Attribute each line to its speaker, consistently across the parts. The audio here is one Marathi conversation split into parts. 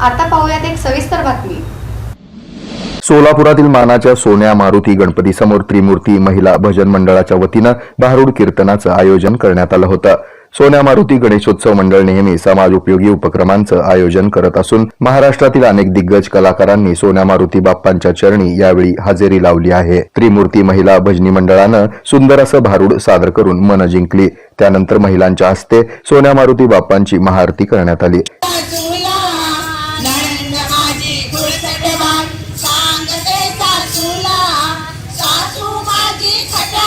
Speaker 1: आता पाहूयात एक सविस्तर बातमी.
Speaker 2: सोलापुरातील मानाच्या सोन्या मारुती गणपती समोर त्रिमूर्ती महिला भजन मंडळाच्या वतीनं भारूड कीर्तनाचं आयोजन करण्यात आलं होतं. सोन्या मारुती गणेशोत्सव मंडळ नेहमी समाज उपयोगी उपक्रमांचं आयोजन करत असून महाराष्ट्रातील अनेक दिग्गज कलाकारांनी सोन्या मारुती बाप्पांच्या चरणी यावेळी हजेरी लावली आहे. त्रिमूर्ती महिला भजनी मंडळानं सुंदर असं भारूड सादर करून मन जिंकली. त्यानंतर महिलांच्या हस्ते सोन्या मारुती बाप्पांची महाआरती करण्यात आली.
Speaker 3: माझी खटाळ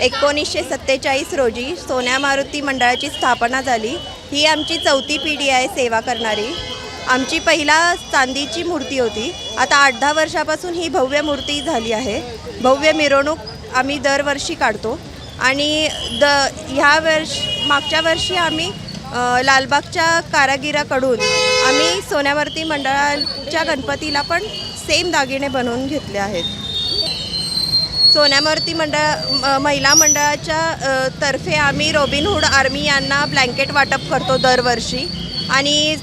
Speaker 4: एकोणीसशे सत्तेचाळीस रोजी सोन्या मारुती मंडळाची स्थापना झाली. ही आमची चौथी पिढी आहे सेवा करणारी. आमची पहिला चांदीची मूर्ती होती. आता आठ दहा वर्षापासून ही भव्य मूर्ती झाली आहे. भव्य मिरवणूक आम्ही दरवर्षी काढतो. आणि द ह्या वर्ष मागच्या वर्षी आम्ही लालबागच्या कारागिराकडून आम्ही सोन्यावरती मंडळाच्या गणपतीला पण सेम दागिने बनवून घेतले आहेत. सोन्यामूर्ती मंडळ म- महिला मंडळाच्या तर्फे आम्ही रॉबिनहूड आर्मी यांना ब्लँकेट वाटप करतो दरवर्षी. आणि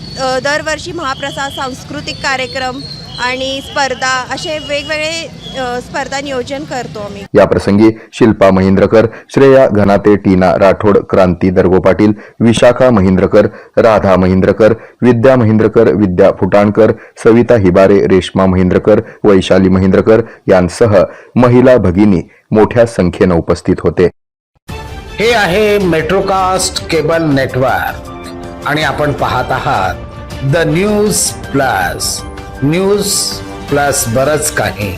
Speaker 4: दरवर्षी महाप्रसाद सांस्कृतिक कार्यक्रम आणि स्पर्धा असे वेगवेगळे स्पर्धा नियोजन करतो आम्ही.
Speaker 2: या प्रसंगी शिल्पा महेंद्रकर श्रेया घनाते टीना राठोड क्रांती दर्गो पाटील विशाखा महेंद्रकर राधा महेंद्रकर विद्या महेंद्रकर विद्या फुटाणकर सविता हिबारे रेश्मा महेंद्रकर वैशाली महेंद्रकर यांसह महिला भगिनी मोठ्या संख्येनं उपस्थित होते.
Speaker 5: हे आहे मेट्रोकास्ट केबल नेटवर्क आणि आपण पाहत आहात the news plus. News plus बरच काही.